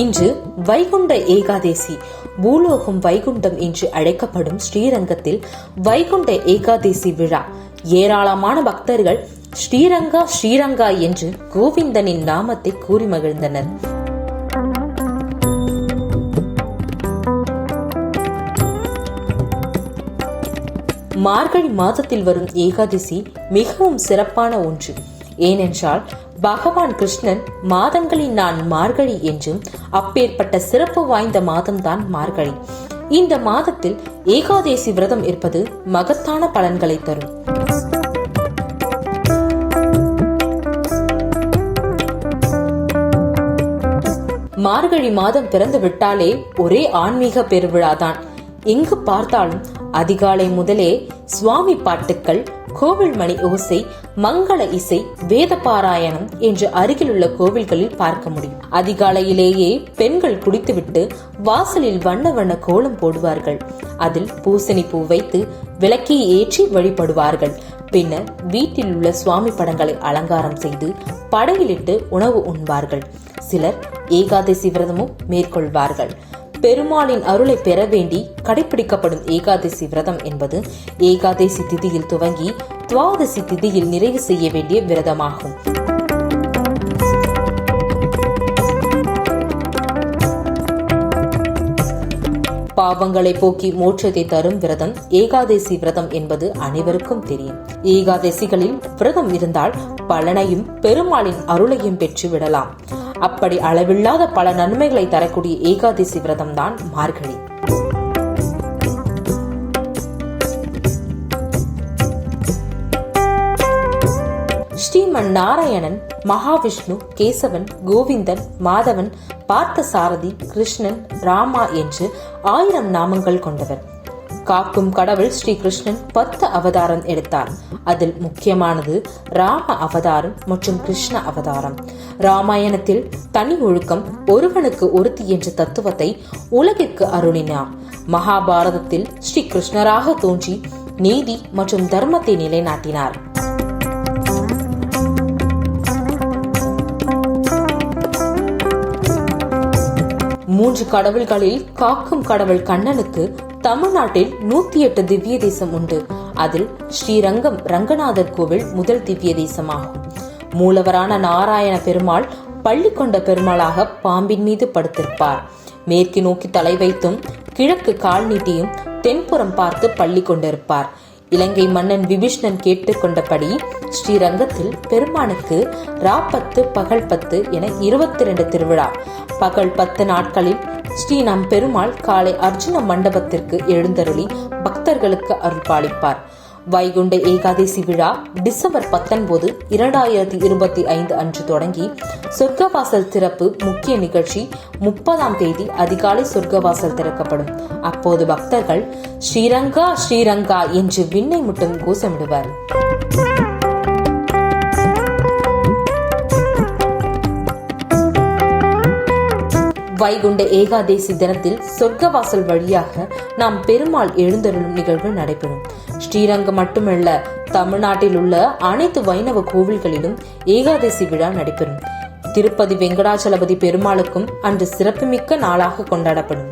இன்று வைகுண்ட ஏகாதேசி பூலோகம் வைகுண்டம் என்று அழைக்கப்படும் ஸ்ரீரங்கத்தில் வைகுண்ட ஏகாதேசி விழா. ஏராளமான பக்தர்கள் ஸ்ரீரங்கா ஸ்ரீரங்கா என்று கோவிந்தனின் நாமத்தை கூறி மகிழ்ந்தனர். மார்கழி மாதத்தில் வரும் ஏகாதசி மிகவும் சிறப்பான ஒன்று. ஏனென்றால் பகவான் கிருஷ்ணன் மாதங்களின் நான் மார்கழி என்றும் அப்பேற்பட்ட சிறப்பு வாய்ந்த மாதம்தான் மார்கழி. இந்த மாதத்தில் ஏகாதேசி விரதம் இருப்பது மகத்தான பலன்களை தரும். மார்கழி மாதம் பிறந்து விட்டாலே ஒரே ஆன்மீக பெருவிழாதான். எங்கு பார்த்தாலும் அதிகாலை முதலே சுவாமி பாட்டுக்கள் கோவில் மணி ஓசை மங்கள இசை வேத பாராயணம் என்று அருகிலுள்ள கோவில்களில் பார்க்க முடியும். அதிகாலையிலேயே பெண்கள் குடித்துவிட்டு வாசலில் வண்ண வண்ண கோலம் போடுவார்கள். அதில் பூசணி பூ வைத்து விளக்கி ஏற்றி வழிபடுவார்கள். பின்னர் வீட்டில் உள்ள சுவாமி படங்களை அலங்காரம் செய்து படையிலிட்டு உணவு உண்பார்கள். சிலர் ஏகாதசி விரதமும் மேற்கொள்வார்கள். பெருமாளின் அருளை பெற வேண்டி கடைபிடிக்கப்படும் ஏகாதசி விரதம் என்பது ஏகாதசி திதியில் துவங்கி துவாதசி திதியில் நிறைவு செய்ய வேண்டிய விரதமாகும். பாவங்களை போக்கி மோட்சத்தை தரும் விரதம் ஏகாதசி விரதம் என்பது அனைவருக்கும் தெரியும். ஏகாதசிகளில் விரதம் இருந்தால் பலனையும் பெருமாளின் அருளையும் பெற்று விடலாம். அப்படி அளவில்லாத பல நன்மைகளை தரக்கூடிய ஏகாதசி விரதம் தான் மார்கழி. ஸ்ரீமன் நாராயணன் மகாவிஷ்ணு கேசவன் கோவிந்தன் மாதவன் பார்த்த சாரதி கிருஷ்ணன் ராமா என்று ஆயிரம் நாமங்கள் கொண்டவர். காக்கும் கடவுள் ஸ்ரீகிருஷ்ணன் பத்து அவதாரம் எடுத்தார் அதில் முக்கியமானது ராம அவதாரம் மற்றும் கிருஷ்ண அவதாரம். ராமாயணத்தில் தனி ஒழுக்கம் ஒருவனுக்கு ஒருத்தி என்ற தத்துவத்தை உலகிற்கு அருளினார். மகாபாரதத்தில் ஸ்ரீ கிருஷ்ணராக தோன்றி நீதி மற்றும் தர்மத்தை நிலைநாட்டினார். மூன்று கடவுள்களில் காக்கும் கடவுள் கண்ணனுக்கு தமிழ்நாட்டில் நூத்தி எட்டு திவ்ய தேசம் உண்டு. அதில் ஸ்ரீரங்கம் ரங்கநாதர் கோவில் முதல் திவ்ய தேசமாகும். மூலவரான நாராயண பெருமாள் பள்ளி கொண்ட பெருமாளாக பாம்பின் மீது படுத்திருப்பார். மேற்கு நோக்கி தலை வைத்தும் கிழக்கு கால் நீட்டியும் தென்புறம் பார்த்து பள்ளி கொண்டிருப்பார். இலங்கை மன்னன் விபீஷ்ணன் கேட்டுக்கொண்டபடி ஸ்ரீரங்கத்தில் பெருமானுக்கு ராப்பத்து பகல் பத்து என இருபத்தி ரெண்டு திருவிழா. பகல் பத்து நாட்களில் ஸ்ரீ நம் பெருமாள் காலை அர்ஜுன மண்டபத்திற்கு எழுந்தருளி பக்தர்களுக்கு அருள்பாளிப்பார் வைகுண்ட ஏகாதசி விழா டிசம்பர் பத்தொன்பது இரண்டாயிரத்தி இருபத்தி ஐந்து அன்று தொடங்கி சொர்க்கவாசல் திறப்பு முக்கிய நிகழ்ச்சி முப்பதாம் தேதி அதிகாலை சொர்க்கவாசல் திறக்கப்படும். அப்போது பக்தர்கள் ஸ்ரீரங்கா ஸ்ரீரங்கா என்று விண்ணை முட்டும் கோஷமிடுவார். வைகுண்ட ஏகாதேசி தினத்தில் சொர்க்கவாசல் வழியாக நாம் பெருமாள் எழுந்தருளும் நிகழ்வு நடைபெறும். ஸ்ரீரங்கம் மட்டுமல்ல தமிழ்நாட்டில் உள்ள அனைத்து வைணவ கோவில்களிலும் ஏகாதசி விழா நடைபெறும். திருப்பதி வெங்கடாச்சலபதி பெருமாளுக்கும் அன்று சிறப்புமிக்க நாளாக கொண்டாடப்படும்.